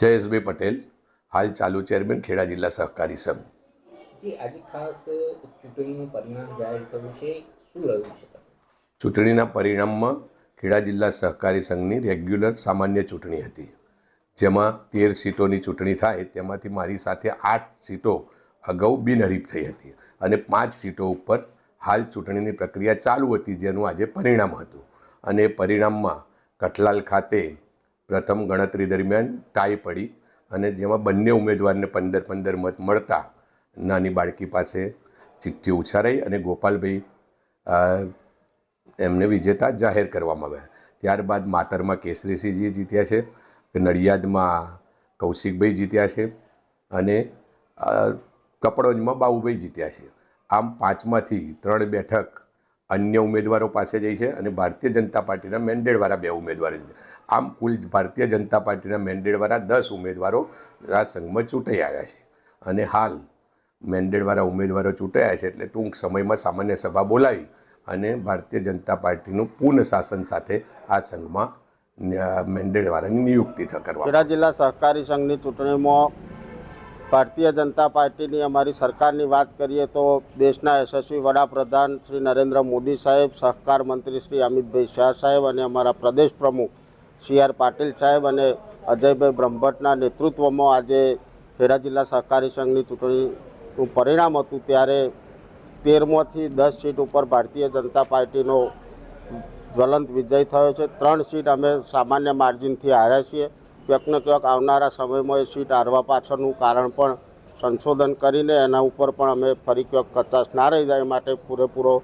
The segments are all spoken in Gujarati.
જયેશભાઈ પટેલ હાલ ચાલુ ચેરમેન ખેડા જિલ્લા સહકારી સંઘ. આજે ખાસ ચૂંટણીનું પરિણામ જાહેર થયું છે. શું રહ્યું છે? ચૂંટણીના પરિણામમાં ખેડા જિલ્લા સહકારી સંઘની રેગ્યુલર સામાન્ય ચૂંટણી હતી. જેમાં તેર સીટોની ચૂંટણી થાય તેમાંથી મારી સાથે આઠ સીટો અગાઉ બિનહરીફ થઈ હતી અને પાંચ સીટો ઉપર હાલ ચૂંટણીની પ્રક્રિયા ચાલુ હતી જેનું આજે પરિણામ હતું. અને પરિણામમાં કઠલાલ ખાતે પ્રથમ ગણતરી દરમિયાન ટાઈ પડી અને જેમાં બંને ઉમેદવારને પંદર પંદર મત મળતા નાની બાળકી પાસે ચિઠ્ઠી ઉછારાઈ અને ગોપાલભાઈ એમને વિજેતા જાહેર કરવામાં આવ્યા. ત્યારબાદ માતરમાં કેસરીસિંહજી જીત્યા છે, નડિયાદમાં કૌશિકભાઈ જીત્યા છે અને કપડોજમાં બાઉભાઈ જીત્યા છે. આમ પાંચમાંથી ત્રણ બેઠક અન્ય ઉમેદવારો પાસે જઈ છે અને ભારતીય જનતા પાર્ટીના મેન્ડેડવાળા બે ઉમેદવારો છે. આમ કુલ ભારતીય જનતા પાર્ટીના મેન્ડેડવાળા દસ ઉમેદવારો આ સંઘમાં ચૂંટાઈ આવ્યા છે. અને હાલ મેન્ડેડવાળા ઉમેદવારો ચૂંટાયા છે એટલે ટૂંક સમયમાં સામાન્ય સભા બોલાવી અને ભારતીય જનતા પાર્ટીનું પૂર્ણ શાસન સાથે આ સંઘમાં અ, મેન્ડેડવાળાની નિયુક્તિ થ- કરવા ખેડા જિલ્લા સહકારી સંઘની ચૂંટણીમાં ભારતીય જનતા પાર્ટીની અમારી સરકારની વાત કરીએ તો દેશના યશસ્વી વડાપ્રધાન શ્રી નરેન્દ્ર મોદી સાહેબ, સહકાર મંત્રી શ્રી અમિતભાઈ શાહ સાહેબ અને અમારા પ્રદેશ પ્રમુખ સી આર પાટીલ સાહેબ અને અજયભાઈ બ્રહ્મભટ્ટના નેતૃત્વમાં આજે ખેડા જિલ્લા સહકારી સંઘની ચૂંટણીનું પરિણામ હતું ત્યારે તેરમાંથી દસ સીટ ઉપર ભારતીય જનતા પાર્ટીનો જ્વલંત વિજય થયો છે. ત્રણ સીટ અમે સામાન્ય માર્જિનથી હાર્યા છીએ. ક્યાંક ને ક્યાંક આવનારા સમયમાં એ સીટ હારવા પાછળનું કારણ પણ સંશોધન કરીને એના ઉપર પણ અમે ફરી ક્યાંક કચાશ ના રહી જાય માટે પૂરેપૂરો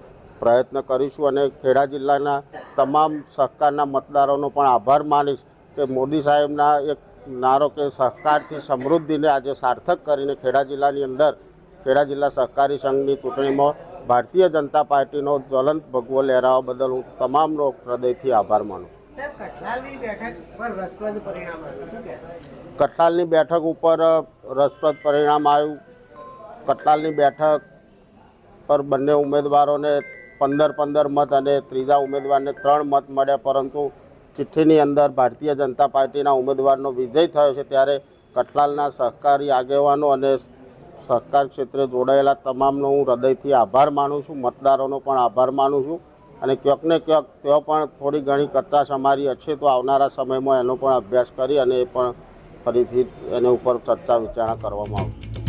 પ્રયત્ન કરીશું અને ખેડા જિલ્લાના તમામ સહકારના મતદારોનો પણ આભાર માનીશ કે મોદી સાહેબના એક નારો કે સહકારથી સમૃદ્ધિને આજે સાર્થક કરીને ખેડા જિલ્લાની અંદર ખેડા જિલ્લા સહકારી સંઘની ચૂંટણીમાં ભારતીય જનતા પાર્ટીનો જ્વલંત ભગવો લહેરાવવા બદલ હું તમામનો હૃદયથી આભાર માનું કઠલાલની બેઠક પર રસપ્રદ પરિણામ આવ્યું, શું કહેશો? કઠલાલની બેઠક ઉપર રસપ્રદ પરિણામ આવ્યું. કઠલાલની બેઠક પર બંને ઉમેદવારોને પંદર પંદર મત અને ત્રીજા ઉમેદવારને ત્રણ મત મળ્યા, પરંતુ ચિઠ્ઠીની અંદર ભારતીય જનતા પાર્ટીના ઉમેદવારનો વિજય થયો છે ત્યારે કઠલાલના સહકારી આગેવાનો અને સહકાર ક્ષેત્રે જોડાયેલા તમામનો હું હૃદયથી આભાર માનું છું. મતદારોનો પણ આભાર માનું છું. અને ક્યાંક ને ક્યાંક તેઓ પણ થોડી ઘણી કરતા અમારી હશે તો આવનારા સમયમાં એનો પણ અભ્યાસ કરી અને એ પણ ફરીથી એને ઉપર ચર્ચા વિચારણા કરવામાં આવશે.